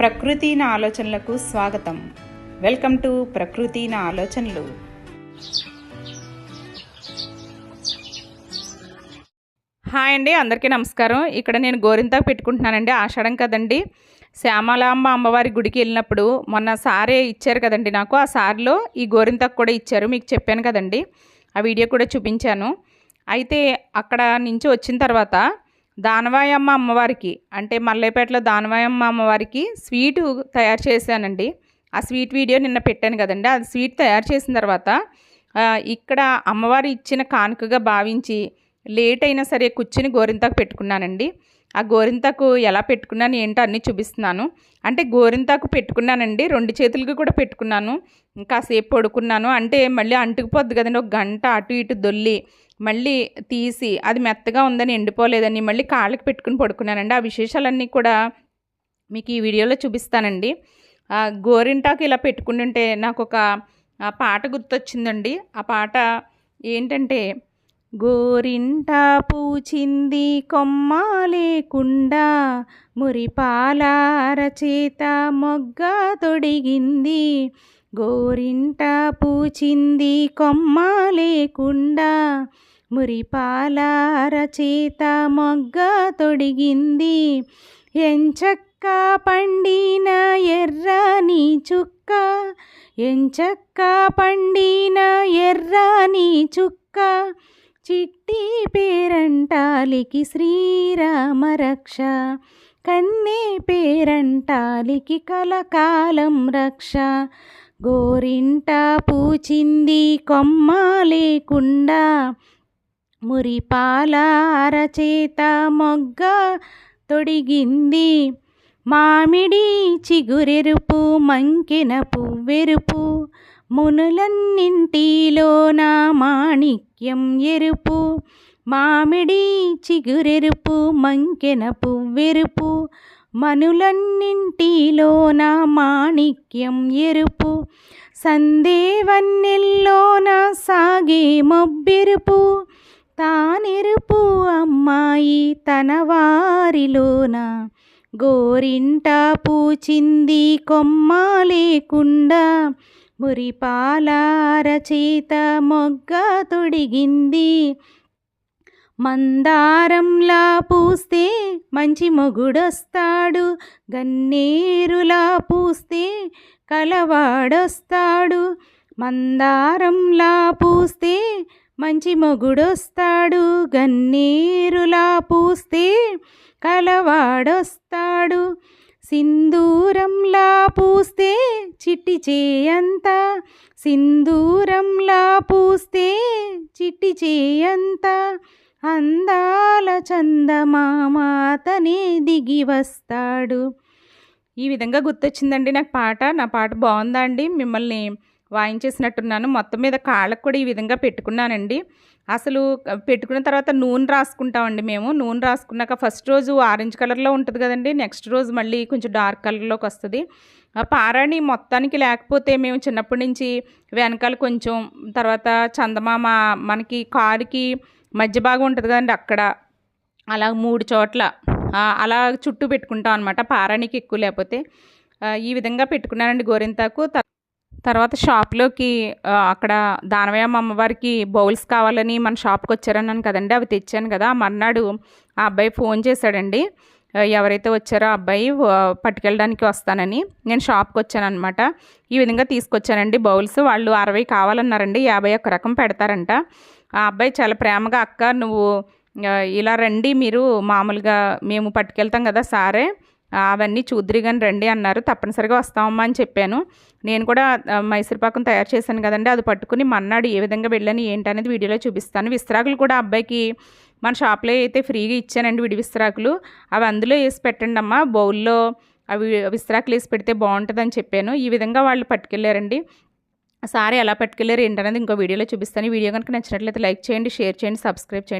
ప్రకృతి నా ఆలోచనలకు స్వాగతం. వెల్కమ్ టు ప్రకృతి నా ఆలోచనలు. హాయ్ అండి అందరికీ నమస్కారం. ఇక్కడ నేను గోరింతాకు పెట్టుకుంటున్నానండి ఆషాఢం కదండి. శ్యామలాంబ అమ్మవారి గుడికి వెళ్ళినప్పుడు మొన్న సారే ఇచ్చారు కదండి నాకు. ఆ సార్లో ఈ గోరింతాకు కూడా ఇచ్చారు మీకు చెప్పాను కదండి. ఆ వీడియో కూడా చూపించాను. అయితే అక్కడ నుంచి వచ్చిన తర్వాత దానవాయమ్మ అమ్మవారికి అంటే మల్లేపేటలో దానవాయమ్మ అమ్మవారికి స్వీటు తయారు చేశానండి. ఆ స్వీట్ వీడియో నిన్న పెట్టాను కదండి. ఆ స్వీట్ తయారు చేసిన తర్వాత ఇక్కడ అమ్మవారు ఇచ్చిన కానుకగా భావించి లేట్ అయినా సరే కూర్చుని గోరింతాకు పెట్టుకున్నానండి. ఆ గోరింతాకు ఎలా పెట్టుకున్నాను ఏంటో అన్నీ చూపిస్తున్నాను. అంటే గోరింతాకు పెట్టుకున్నానండి రెండు చేతులకి కూడా పెట్టుకున్నాను. కాసేపు పడుకున్నాను. అంటే మళ్ళీ అంటుకుపోద్ది కదండి ఒక గంట అటు ఇటు దొల్లి మళ్ళీ తీసి అది మెత్తగా ఉందని ఎండిపోలేదని మళ్ళీ కాళ్ళకి పెట్టుకుని పడుకున్నానండి. ఆ విశేషాలన్నీ కూడా మీకు ఈ వీడియోలో చూపిస్తానండి. ఆ గోరింటాకు ఇలా పెట్టుకుంటుంటే నాకు ఒక పాట గుర్తొచ్చిందండి. ఆ పాట ఏంటంటే గోరింట పూచింది కొమ్మ లేకుండా మురిపాల అరచేత మొగ్గ తొడిగింది. గోరింట పూచింది కొమ్మ లేకుండా మురిపాల అరచేత మొగ్గ తొడిగింది. ఎంచక్క పండిన ఎర్రని చుక్క ఎంచక్క పండిన ఎర్రని చుక్క చిట్టి పేరంటాలికి శ్రీరామ రక్ష కన్నే పేరంటాలికి కలకాలం రక్ష. గోరింట పూచింది కొమ్మ లేకుండా. మురిపాల అరచేత మొగ్గ తొడిగింది. మామిడి చిగురెరుపు మంకెన పువ్వెరుపు. మునులన్నింటిలోన మాణిక్యం ఎరుపు మామిడి చిగురెరుపు మంకెన పువ్వెరుపు. మనులన్నింటిలోన మాణిక్యం ఎరుపు సందేవన్నెల్లోన సాగే మొబ్బెరుపు. తానెరుపు అమ్మాయి తన వారిలోన గోరింట పూచింది కొమ్మ లేకుండా మురిపాలార చేత మొగ్గ తొడిగింది. మందారంలా పూస్తే మంచి మొగుడొస్తాడు. గన్నేరులా పూస్తే కలవాడొస్తాడు. మందారంలా పూస్తే మంచి మొగుడొస్తాడు. గన్నేరులా పూస్తే కలవాడొస్తాడు. సింధూరంలా పూస్తే చిట్టి చేయంత. సింధూరంలా పూస్తే చిట్టి చేయంత. అందాల చందమామాతనే దిగి వస్తాడు. ఈ విధంగా గుర్తొచ్చిందండి నాకు పాట. నా పాట బాగుందా అండి? మిమ్మల్ని వాయించేసినట్టున్నాను. మొత్తం మీద కాళ్ళకు కూడా ఈ విధంగా పెట్టుకున్నానండి. అసలు పెట్టుకున్న తర్వాత నూనె రాసుకుంటామండి మేము. నూనె రాసుకున్నాక ఫస్ట్ రోజు ఆరెంజ్ కలర్లో ఉంటుంది కదండి. నెక్స్ట్ రోజు మళ్ళీ కొంచెం డార్క్ కలర్లోకి వస్తుంది. ఆ పారాణి మొత్తానికి లేకపోతే మేము చిన్నప్పటి నుంచి వెనకాల కొంచెం తర్వాత చందమామ మనకి కారుకి మధ్య భాగం ఉంటుంది కదండి అక్కడ. అలా మూడు చోట్ల అలా చుట్టూ పెట్టుకుంటాం అనమాట పారానికి ఎక్కువ లేకపోతే. ఈ విధంగా పెట్టుకున్నానండి గోరింతాకు. త- తర్వాత షాప్లోకి అక్కడ దానవయ్యమ్మ అమ్మవారికి బౌల్స్ కావాలని మన షాప్కి వచ్చారన్నాను కదండి అవి తెచ్చాను కదా మర్నాడు ఆ అబ్బాయి ఫోన్ చేశాడండి. ఎవరైతే వచ్చారో అబ్బాయి పట్టుకెళ్ళడానికి వస్తానని నేను షాప్కి వచ్చాను అనమాట ఈ విధంగా తీసుకొచ్చానండి బౌల్స్ వాళ్ళు అరవై కావాలన్నారండి యాభై ఒక్క రకం పెడతారంట. ఆ అబ్బాయి చాలా ప్రేమగా అక్క నువ్వు ఇలా రండి మీరు మామూలుగా మేము పట్టుకెళ్తాం కదా సారే అవన్నీ చూద్దురు కానీ రండి అన్నారు. తప్పనిసరిగా వస్తామమ్మా అని చెప్పాను. నేను కూడా ఆ, మైసూర్పాకం తయారు చేశాను కదండి. అది పట్టుకుని మన్నాడు ఏ విధంగా వెళ్ళాను ఏంటనేది వీడియోలో చూపిస్తాను. విస్త్రాకులు కూడా అబ్బాయికి మన షాప్లో అయితే ఫ్రీగా ఇచ్చానండి విడి విస్త్రాకులు. అవి అందులో వేసి పెట్టండి అమ్మా. బౌల్లో అవి విస్త్రాకులు వేసి పెడితే బాగుంటుందని చెప్పాను. ఈ విధంగా వాళ్ళు పట్టుకెళ్ళారండి. సారీ ఎలా పట్టుకెళ్ళారు ఏంటనేది ఇంకో వీడియోలో చూపిస్తాను. ఈ వీడియో కనుక నచ్చినట్లయితే లైక్ చేయండి షేర్ చేయండి సబ్స్క్రైబ్ చేయండి.